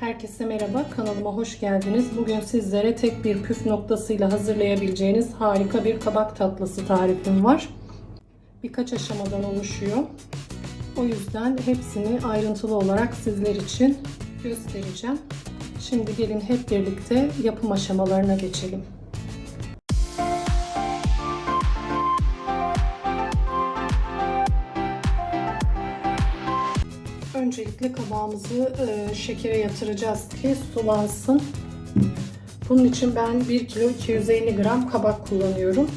Herkese merhaba, kanalıma hoş geldiniz. Bugün sizlere tek bir püf noktasıyla hazırlayabileceğiniz harika bir kabak tatlısı tarifim var. Birkaç aşamadan oluşuyor. O yüzden hepsini ayrıntılı olarak sizler için göstereceğim. Şimdi gelin hep birlikte yapım aşamalarına geçelim. Öncelikle kabağımızı e, şekere yatıracağız ki sulansın. Bunun için ben 1 kilo 250 gram kabak kullanıyorum.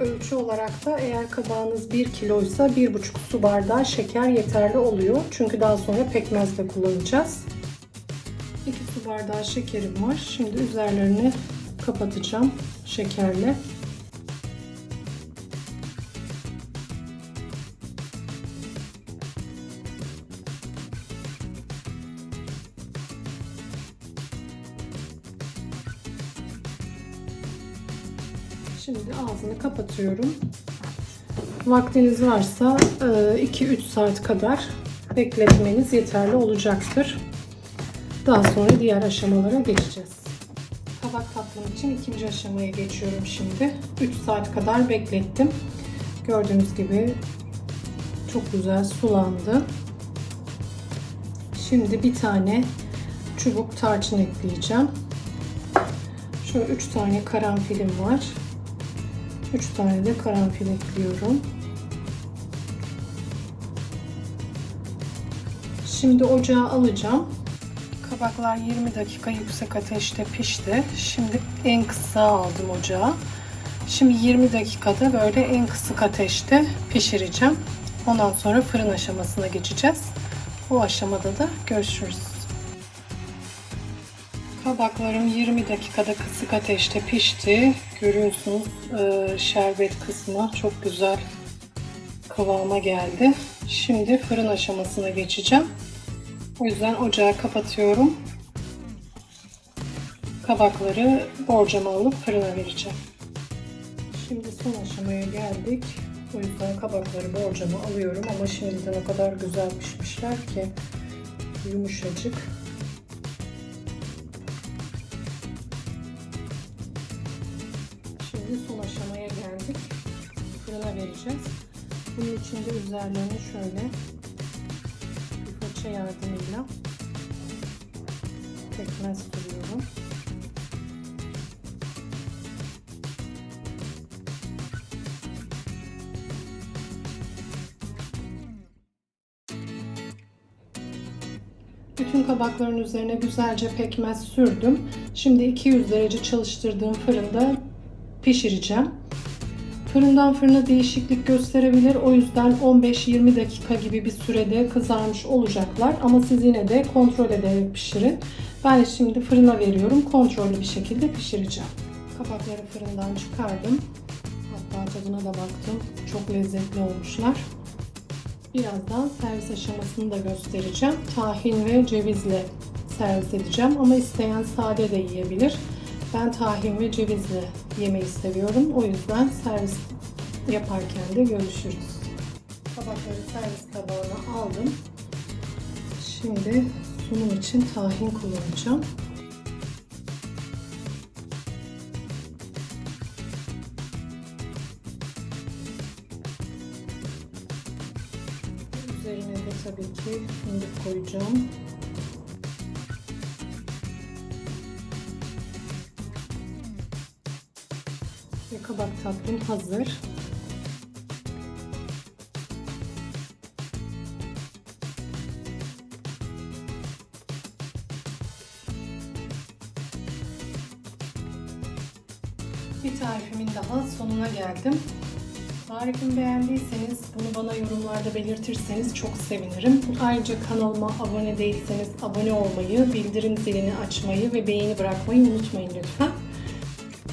Ölçü olarak da eğer kabağınız 1 kiloysa 1,5 su bardağı şeker yeterli oluyor. Çünkü daha sonra pekmez de kullanacağız. 2 su bardağı şekerim var. Şimdi üzerlerini kapatacağım şekerle. Şimdi ağzını kapatıyorum. Vaktiniz varsa 2-3 saat kadar bekletmeniz yeterli olacaktır. Daha sonra diğer aşamalara geçeceğiz. Kabak tatlım için ikinci aşamaya geçiyorum şimdi. 3 saat kadar beklettim. Gördüğünüz gibi çok güzel sulandı. Şimdi bir tane çubuk tarçın ekleyeceğim. Şöyle 3 tane karanfilim var. 3 tane de karanfil ekliyorum. Şimdi ocağa alacağım. Kabaklar 20 dakika yüksek ateşte pişti. Şimdi en kısa aldım ocağa. Şimdi 20 dakikada böyle en kısık ateşte pişireceğim. Ondan sonra fırın aşamasına geçeceğiz. O aşamada da görüşürüz. Kabaklarım 20 dakikada kısık ateşte pişti. Görüyorsunuz şerbet kısmı çok güzel kıvama geldi. Şimdi fırın aşamasına geçeceğim. O yüzden ocağı kapatıyorum. Kabakları borcama alıp fırına vereceğim. Şimdi son aşamaya geldik. O yüzden kabakları borcama alıyorum ama şimdiden o kadar güzel pişmişler ki yumuşacık. Şimdi son aşamaya geldik. Fırına vereceğiz. Bunun için de üzerlerine şöyle bir fırça yardımıyla pekmez sürüyorum. Bütün kabakların üzerine güzelce pekmez sürdüm. Şimdi 200 derece çalıştırdığım fırında pişireceğim. Fırından fırına değişiklik gösterebilir. O yüzden 15-20 dakika gibi bir sürede kızarmış olacaklar. Ama siz yine de kontrol ederek pişirin. Ben şimdi fırına veriyorum. Kontrollü bir şekilde pişireceğim. Kabakları fırından çıkardım. Hatta tadına da baktım. Çok lezzetli olmuşlar. Birazdan servis aşamasını da göstereceğim. Tahin ve cevizle servis edeceğim. Ama isteyen sade de yiyebilir. Ben tahin ve cevizle yemeyi seviyorum. O yüzden servis yaparken de görüşürüz. Kabakları servis tabağına aldım. Şimdi sunum için tahin kullanacağım. Üzerine de tabii ki fındık koyacağım. Ve kabak tatlım hazır. Bir tarifimin daha sonuna geldim. Tarifimi beğendiyseniz bunu bana yorumlarda belirtirseniz çok sevinirim. Ayrıca kanalıma abone değilseniz abone olmayı, bildirim zilini açmayı ve beğeni bırakmayı unutmayın lütfen.